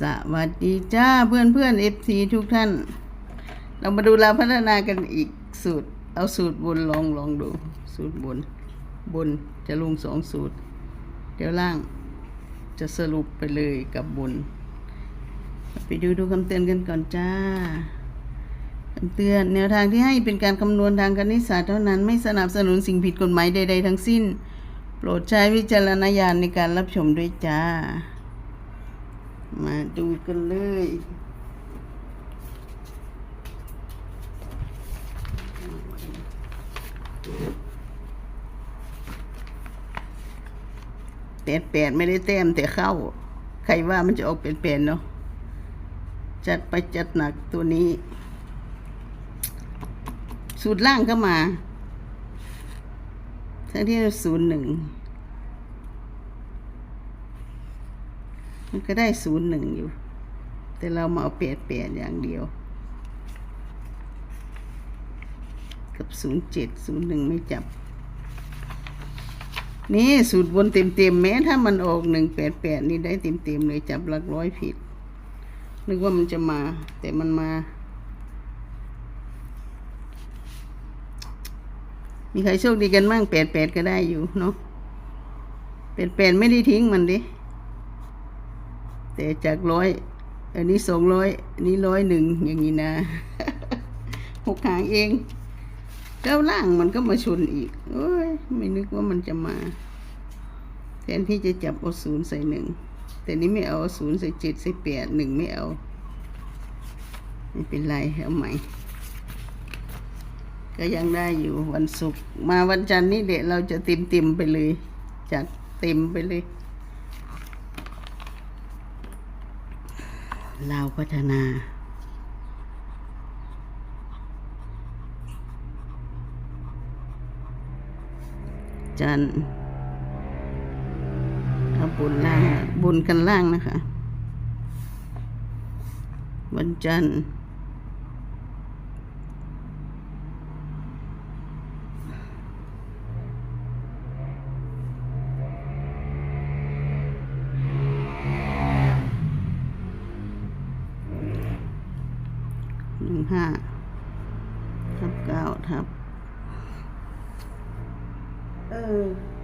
สวัสดีจ้าเพื่อนเพื่อนเอฟซีทุกท่าน เรามาดูเราพัฒนากันอีกสูตร เอาสูตรบนลองลองดู สูตรบน บนจะลงสองสูตร เดี๋ยวล่างจะสรุปไปเลยกับบน ไปดูดูคำเตือนกันก่อนจ้าคำเตือนแนวทางที่ให้เป็นการคำนวณทางคณิตศาสตร์เท่านั้นไม่สนับสนุนสิ่งผิดกฎหมายใด ๆ ทั้งสิ้น โปรดใช้วิจารณญาณในการรับชมด้วยจ้า มาดูกันเลย แปดแปดไม่ได้แต้มแต่เข้า ใครว่ามันจะออกเป็นแปดเนาะ จัดไปจัดหนักตัวนี้ สูตรล่างก็มาทั้งที่ศูนย์หนึ่ง มันก็ได้ศูนย์หนึ่งอยู่ แต่เรามาเอาแปดแปดอย่างเดียว กับศูนย์เจ็ดศูนย์หนึ่งไม่จับ นี่สูตรบนเต็มเต็มแม้ถ้ามันออกหนึ่งแปดแปดนี่ได้เต็มเต็มเลยจับหลักร้อยผิด นึกว่ามันจะมา แต่มันมา มีใครโชคดีกันบ้างแปดแปดก็ได้อยู่เนาะแปดแปดไม่ได้ทิ้งมันดิ แต่จากร้อยอันนี้สองร้อยอันนี้ร้อยหนึ่งอย่างนี้นะหกหางเองเก้าล่างมันก็มาชนอีกโอ้ยไม่นึกว่ามันจะมาแทนที่จะจับเอาศูนย์ใส่หนึ่งแต่นี้ไม่เอาศูนย์ใส่เจ็ดใส่แปดหนึ่งไม่เอาไม่เป็นไรเอาใหม่ ก็ยังได้อยู่วันศุกร์มาวันจันทร์นี่เด็กเราจะเต็มเต็มไปเลย จัดเต็มไปเลย ลาวพัฒนาจันทร์เอาบุญล่างบุญกันล่างนะคะ วันจันทร์ ห้าทับเก้าทับ เออ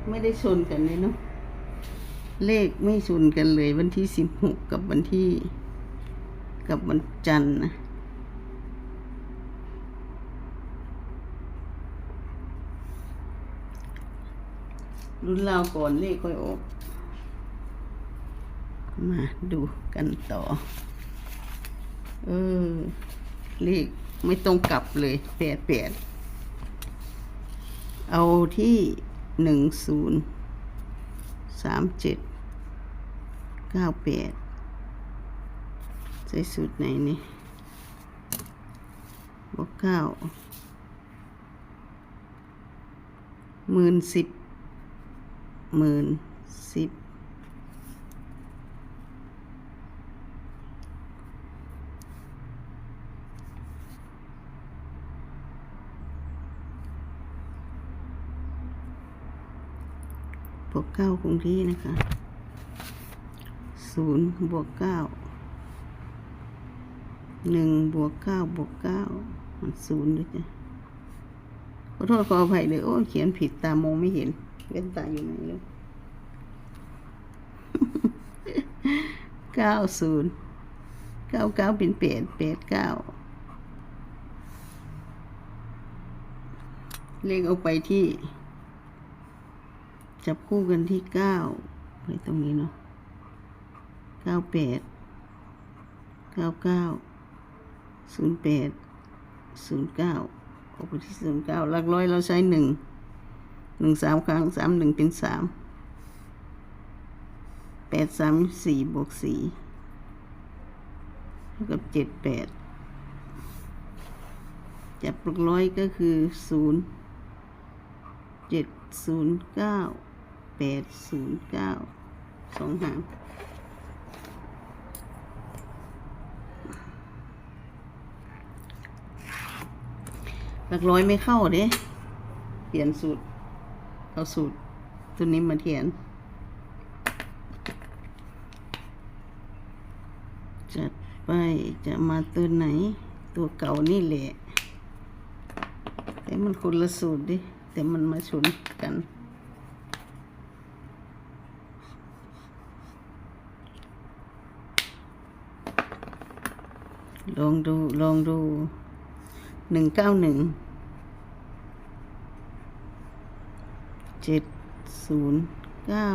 ไม่ได้ชนกันเลยเนาะเลขไม่ชนกันเลย วันที่สิบหกกับวันที่ กับวันจันทร์นะรุ่นเราก่อนเลขค่อยออก มาดูกันต่อ เออ เลขไม่ตรงกลับเลยแปดแปดเอาที่หนึ่งศูนย์สามเจ็ดเก้าแปดใส่สูตรไหนนี่บวกเก้าหมื่นสิบหมื่นสิบ เก้าคงที่นะคะศูนย์บวกเก้าหนึ่งบวกเก้าบวกเก้ามันศูนย์ด้วยจ้ะขอโทษขออภัยเลยโอ้เขียนผิดตามองไม่เห็นเว้นตาอยู่ไหนเลยเก้าศูนย์เก้าเก้าเป็นแปดแปดเก้าเลขเอาไปที่ จับคู่กันที่เก้าไปตรงนี้เนาะเก้าแปดเก้าเก้าศูนย์แปดศูนย์เก้าออกไปที่ศูนย์เก้าหลักร้อยเราใช้หนึ่งหนึ่งสามครั้งสามหนึ่งเป็นสามแปดสามสี่บวกสี่เท่ากับเจ็ดแปดจับหลักร้อยก็คือศูนย์เจ็ดศูนย์เก้า แปดศูนย์เก้าสองหางหลักร้อยไม่เข้าเด้เปลี่ยนสูตร เอาสูตร ตัวนี้มาเทียน จัดไปจะมาตัวไหน ตัวเก่านี่แหละ แต่มันคนละสูตรดิ แต่มันมาชนกัน ลองดู ลองดู หนึ่งเก้าหนึ่ง เจ็ดศูนย์เก้า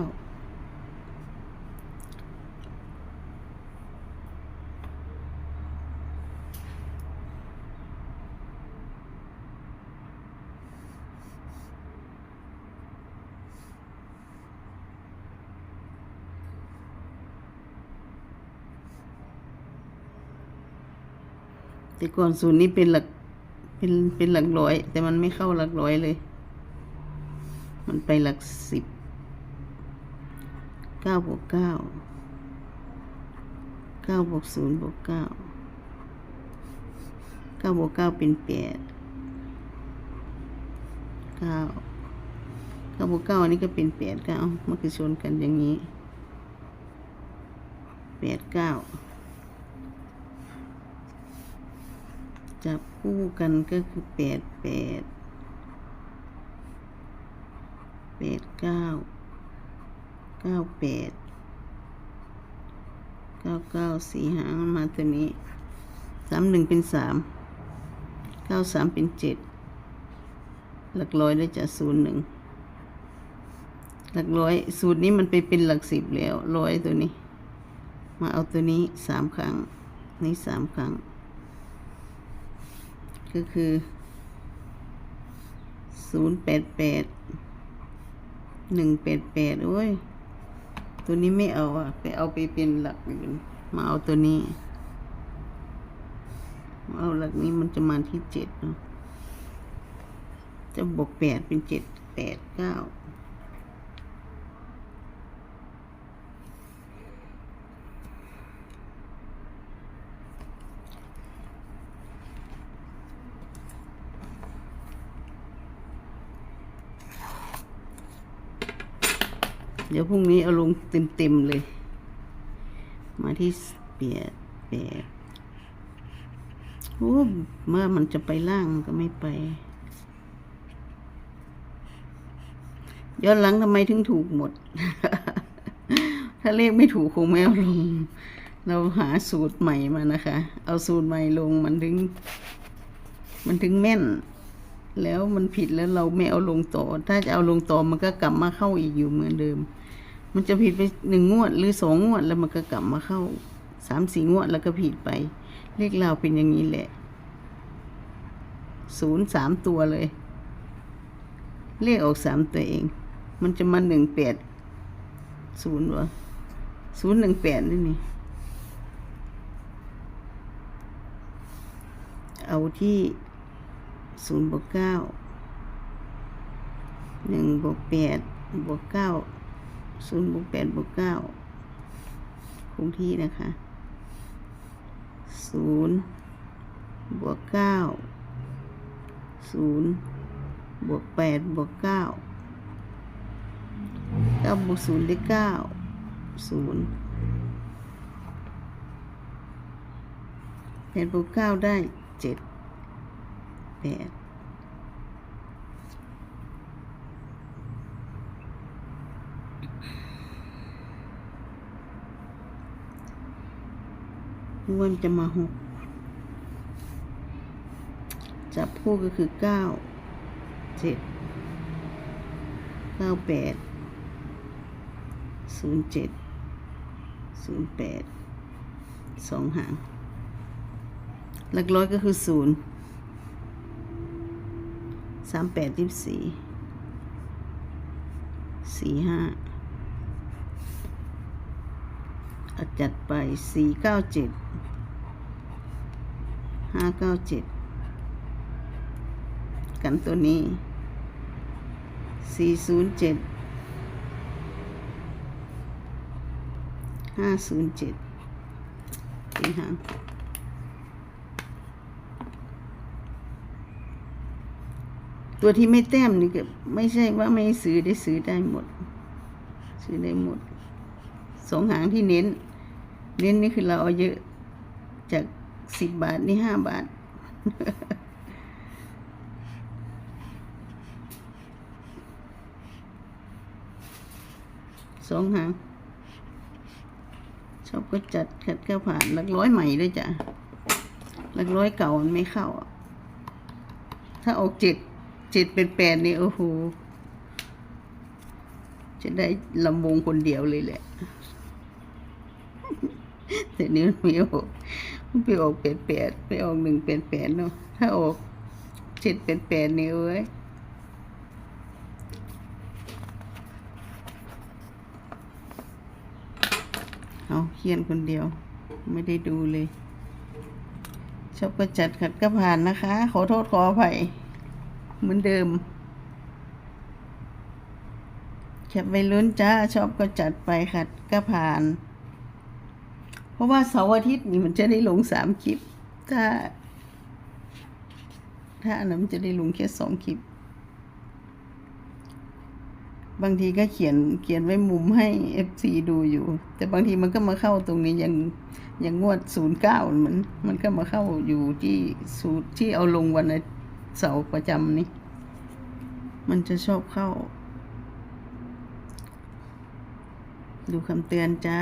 แต่ก่อนศูนย์นี้เป็นหลัก เป็นเป็นหลักร้อย แต่มันไม่เข้าหลักร้อยเลย มันไปหลักสิบเก้าบวกเก้าเก้าบวกศูนย์บวกเก้าเก้าบวกเก้าเป็นแปดเก้าเก้าบวกเก้าอันนี้ก็เป็นแปดเก้ามันคือชนกันอย่างนี้แปดเก้า จับคู่กันก็คือแปดแปดแปดเก้าเก้าแปดเก้าเก้าสี่หางมาตัวนี้สามหนึ่งเป็นสามเก้าสามเป็นเจ็ดหลักร้อยได้จากศูนย์หนึ่งหลักร้อยสูตรนี้มันไปเป็นหลักสิบแล้วร้อยตัวนี้ มาเอาตัวนี้สามครั้ง นี่สามครั้ง ก็คือศูนย์แปดแปดหนึ่งแปดแปดโอ้ย ตัวนี้ไม่เอาอะไปเอาไปเป็นหลักอื่น มาเอาตัวนี้มาเอาหลักนี้มันจะมาที่เจ็ดเนาะจะบวกแปดเป็นเจ็ดแปดเก้า เดี๋ยวพรุ่งนี้เอาลงเต็มๆเลย มาที่เปียดแปดโอ้เมื่อมันจะไปล่างมันก็ไม่ไปย้อนหลังทำไมถึงถูกหมด ถ้าเลขไม่ถูกคงไม่เอาลง เราหาสูตรใหม่มานะคะ เอาสูตรใหม่ลงมันถึง มันถึงแม่น แล้วมันผิดแล้วเราไม่เอาลงต่อ ถ้าจะเอาลงต่อมันก็กลับมาเข้าอีกอยู่เหมือนเดิม มันจะผิดไปหนึ่งงวดหรือสองงวดแล้วมันก็กลับมาเข้าสามสี่งวดแล้วก็ผิดไป เลขเราวเป็นอย่างนี้แหละศูนย์สามตัวเลย เลขออกสามตัวเอง มันจะมาหนึ่งแปดศูนย์วะศูนย์หนึ่งแปดนี่นี่ เอาที่ศูนย์บวกเก้าหนึ่งบวกแปดบวกเก้า ศูนย์บวกแปดบวกเก้าคงที่นะคะศูนย์บวกเก้าศูนย์บวกแปดบวกเก้าเก้าบวกศูนย์ได้เก้าศูนย์แปดบวกเก้าได้เจ็ดแปด นึกว่ามันจะมาหกจับคู่ก็คือเก้าเจ็ดเก้าแปดศูนย์เจ็ดศูนย์แปดสองหาง หลักร้อยก็คือศูนย์สามแปดยี่สี่สี่ห้าเอาจัดไปสี่เก้าเจ็ด ห้าเก้าเจ็ดกันตัวนี้สี่ศูนย์เจ็ดห้าศูนย์เจ็ดสี่หางตัวที่ไม่แต้มนี่ก็ไม่ใช่ว่าไม่ซื้อได้ซื้อได้หมด ซื้อได้หมดสองหางที่เน้น เน้นนี่คือเราเอาเยอะจาก สิบบาท นี่ห้าบาท สองหางชอบก็จัดขัดก็ผ่านหลักร้อยใหม่ด้วยจ้ะหลักร้อยเก่ามันไม่เข้า ถ้าออกเจ็ดเจ็ดเป็นแปดนี่โอ้โหจะได้ลำวงคนเดียวเลยแหละ แต่นี้มันไม่ออกมัน ไปออกแปดแปดไปออกหนึ่งแปดแปดเนาะถ้าออกเจ็ดแปดแปดนี่เอ้ยเอาเขียนคนเดียว ไม่ได้ดูเลย ชอบก็จัดขัดก็ผ่านนะคะ ขอโทษขออภัยเหมือนเดิมแคปไปลุ้นจ้า ชอบก็จัดไปขัดก็ผ่าน ราะว่าเสาร์อาทิตย์นี่มันจะได้ลงสามคลิป ถ้า ถ้าอันนั้นมันจะได้ลงแค่สองคลิป บางทีก็เขียนเขียนไว้มุมให้เอฟซีดูอยู่ แต่บางทีมันก็มาเข้าตรงนี้ยังยังงวดศูนย์เก้ามันมันก็มาเข้าอยู่ที่สูตรที่เอาลงวันเสาร์ประจำนี่มันจะชอบเข้า ดูคำเตือนจ้า